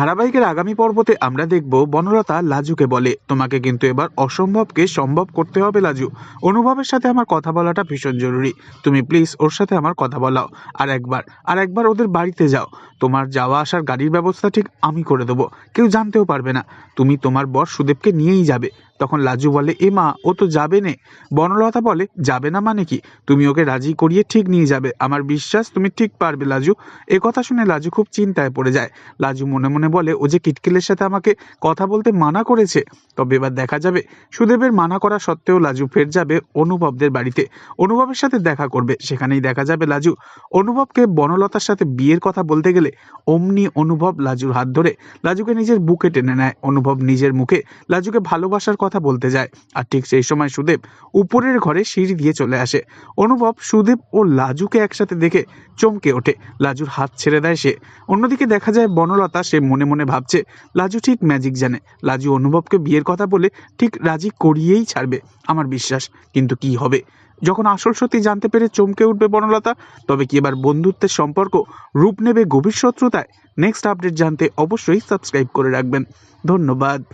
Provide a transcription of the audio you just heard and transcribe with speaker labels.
Speaker 1: ধারাবাহিকের আগামী পর্বতে আমরা দেখব বনলতা লাজুকে বলে। তোমাকে কিন্তু এবার অসম্ভবকে সম্ভব করতে হবে, লাজু। অনুভবের সাথে আমার কথা বলাটা ভীষণ জরুরি। তুমি প্লিজ ওর সাথে আমার কথা বলাও। আর একবার আর একবার ওদের বাড়িতে যাও। তোমার যাওয়া আসার গাড়ির ব্যবস্থা ঠিক আমি করে দেবো। কেউ জানতেও পারবে না। তুমি তোমার বর সুদেবকে নিয়েই যাবে। তখন লাজু বলে, এ মা, ও তো যাবে নে। বনলতা বলে, যাবে না মানে কি? তুমি ওকে রাজি করিয়ে ঠিক নিয়ে যাবে। আমার বিশ্বাস, তুমি ঠিক পারবে লাজু। এ কথা শুনে লাজু খুব চিন্তায় পড়ে যায়। লাজু মনে মনে বলে, ও যে কিটকেলের সাথে আমাকে কথা বলতে মানা করেছে, তবে এবার দেখা যাবে। সুদেবের মানা করা সত্ত্বেও লাজু ফের যাবে অনুভবদের বাড়িতে। অনুভবের সাথে দেখা করবে, সেখানেই দেখা যাবে লাজু। অনুভবকে বনলতার সাথে বিয়ের কথা বলতে গেলে অমনি অনুভব লাজুর হাত ধরে। লাজুকে নিজের বুকে টেনে নেয়। অনুভব নিজের মুখে লাজুকে ভালোবাসার কথা বলতে যায়। আর ঠিক সেই সময় সুদেব উপরের ঘরে সিঁড়ি দিয়ে চলে আসে। অনুভব সুদেব ও লাজুকে একসাথে দেখে চমকে ওঠে। লাজুর হাত ছেড়ে দেয় সে। অন্যদিকে দেখা যায় বনলতা, সে মনে মনে ভাবছে, লাজু ঠিক ম্যাজিক জানে। লাজু অনুভবকে বিয়ের কথা বলে ঠিক রাজি করিয়েই ছাড়বে, আমার বিশ্বাস। কিন্তু কি হবে? যখন আসল সত্যি জানতে পেরে চমকে উঠবে বনলতা, তবে কি এবার বন্ধুত্বের সম্পর্ক রূপ নেবে গভীর শত্রুতায়? নেক্সট আপডেট জানতে অবশ্যই সাবস্ক্রাইব করে রাখবেন। ধন্যবাদ।